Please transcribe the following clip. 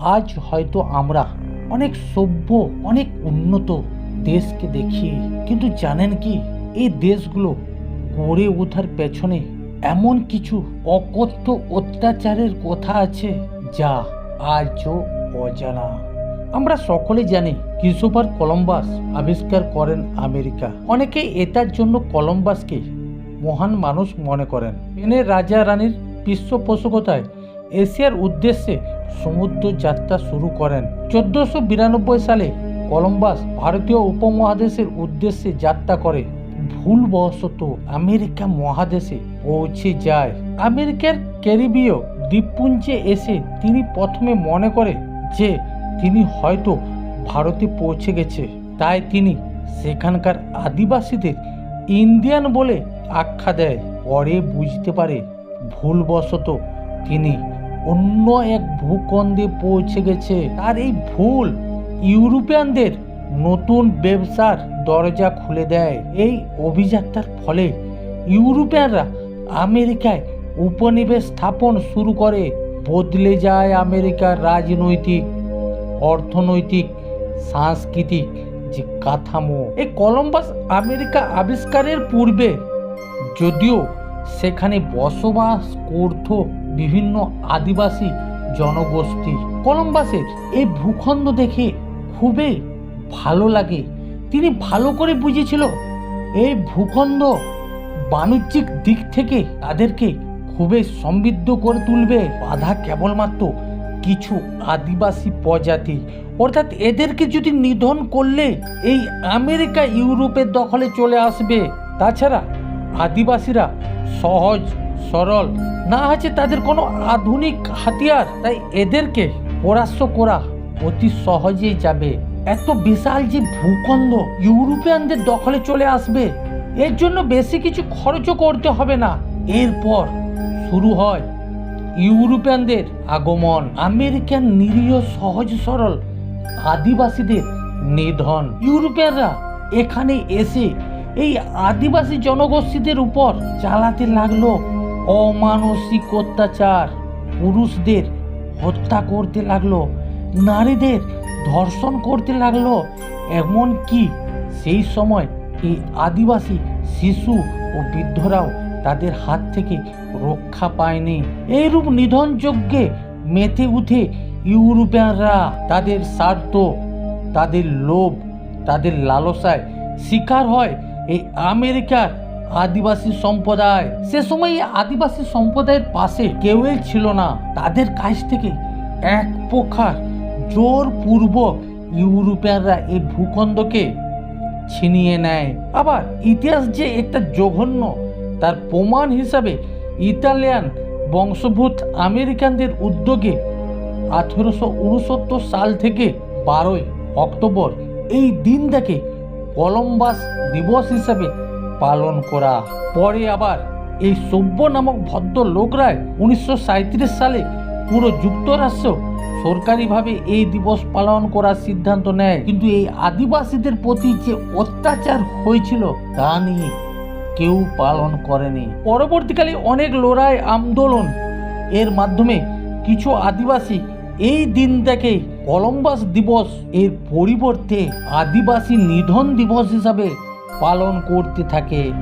আজ হয়তো আমরা অনেক সভ্য, অনেক উন্নত দেশকে দেখি। কিন্তু জানেন কি, এই দেশগুলো গড়ে ওঠার পেছনে এমন কিছু অকথ্য অত্যাচারের কথা আছে যা আজও অজানা। আমরা সকলে জানি, ক্রিস্টোফার কলম্বাস আবিষ্কার করেন আমেরিকা। অনেকে এটার জন্য কলম্বাসকে মহান মানুষ মনে করেন। স্পেনের রাজা রানীর পৃষ্ঠপোষকতায় এশিয়ার উদ্দেশ্যে সমুদ্র যাত্রা শুরু করেন। চোদ্দশো বিরানব্বই সালে কলম্বাস ভারতীয় উপমহাদেশের উদ্দেশ্যে যাত্রা করে। ভুলবশত আমেরিকা মহাদেশে পৌঁছে যায়। আমেরিকার ক্যারিবীয় দ্বীপপুঞ্জে এসে তিনি প্রথমে মনে করে যে তিনি হয়তো ভারতে পৌঁছে গেছে। তাই তিনি সেখানকার আদিবাসীদের ইন্ডিয়ান বলে আখ্যা দেয়। পরে বুঝতে পারে ভুলবশত তিনি অন্য এক ভূখণ্ডে পৌঁছে গেছে। আর এই ভুল ইউরোপিয়ানদের নতুন ব্যবসার দরজা খুলে দেয়। এই অভিযাত্রার ফলে ইউরোপিয়ানরা আমেরিকায় উপনিবেশ স্থাপন শুরু করে। বদলে যায় আমেরিকার রাজনৈতিক, অর্থনৈতিক, সাংস্কৃতিক যে কাঠামো। এই কলম্বাস আমেরিকা আবিষ্কারের পূর্বে যদিও সেখানে বসবাস করত বিভিন্ন আদিবাসী জনগোষ্ঠী। কলম্বাসের এই ভূখণ্ড দেখে খুবই ভালো লাগে। তিনি ভালো করে বুঝেছিল, এই ভূখণ্ড বাণিজ্যিক দিক থেকে তাদেরকে খুবই সমৃদ্ধ করে তুলবে। বাধা কেবলমাত্র কিছু আদিবাসী প্রজাতি। অর্থাৎ এদেরকে যদি নিধন করলে এই আমেরিকা, ইউরোপের দখলে চলে আসবে। তাছাড়া আদিবাসীরা সহজ সরল। না আছে তাদের কোনো আধুনিক হাতিয়ার। তাই এদেরকে পরাস্ত করা অতি সহজেই যাবে। এত বিশাল যে ভূখণ্ড ইউরোপিয়ানদের দখলে চলে আসবে, এর জন্য বেশি কিছু খরচও করতে হবে না। এরপর শুরু হয় ইউরোপিয়ানদের আগমন। আমেরিকান নিরীহ, সহজ, সরল আদিবাসীদের নিধন। ইউরোপিয়ানরা এখানে এসে এই আদিবাসী জনগোষ্ঠীদের উপর চালাতে লাগল অমানসিক অত্যাচার। পুরুষদের হত্যা করতে লাগল, নারীদের ধর্ষণ করতে লাগল এমন কি সেই সময় এই আদিবাসী শিশু ও বৃদ্ধরাও তাদের হাত থেকে রক্ষা পায়নি। এইরূপ নিধন যজ্ঞে মেতে উঠে ইউরোপিয়ানরা তাদের স্বার্থ, তাদের লোভ, তাদের লালসায় শিকার হয় এই আমেরিকার আদিবাসী সম্প্রদায়। সে সময় আদিবাসী সম্প্রদায়ের পাশে কেউই ছিল না। তাদের কাছ থেকে এক প্রকার জোরপূর্বক ইউরোপিয়ানরা এই ভূখণ্ডকে ছিনিয়ে নেয়। আবার ইতিহাস যে একটা জঘন্য, তার প্রমাণ হিসাবে ইতালিয়ান বংশভূত আমেরিকানদের উদ্যোগে আঠেরোশো উনসত্তর সাল থেকে বারোই অক্টোবর এই দিনটাকে কলম্বাস দিবস হিসাবে পালন করা। পরে আবার এই সভ্য নামক ভদ্র লোকরাই উনিশশো সালে পুরো যুক্তরাষ্ট্র সরকারিভাবে এই দিবস পালন করার সিদ্ধান্ত নেয়। কিন্তু এই আদিবাসীদের প্রতি যে অত্যাচার হয়েছিল, তা নিয়ে কেউ পালন করেনি। পরবর্তীকালে অনেক লড়াই আন্দোলন এর মাধ্যমে কিছু আদিবাসী এই দিনটাকে কলম্বাস দিবস এর পরিবর্তে আদিবাসী নিধন দিবস হিসাবে পালন করতে থাকে।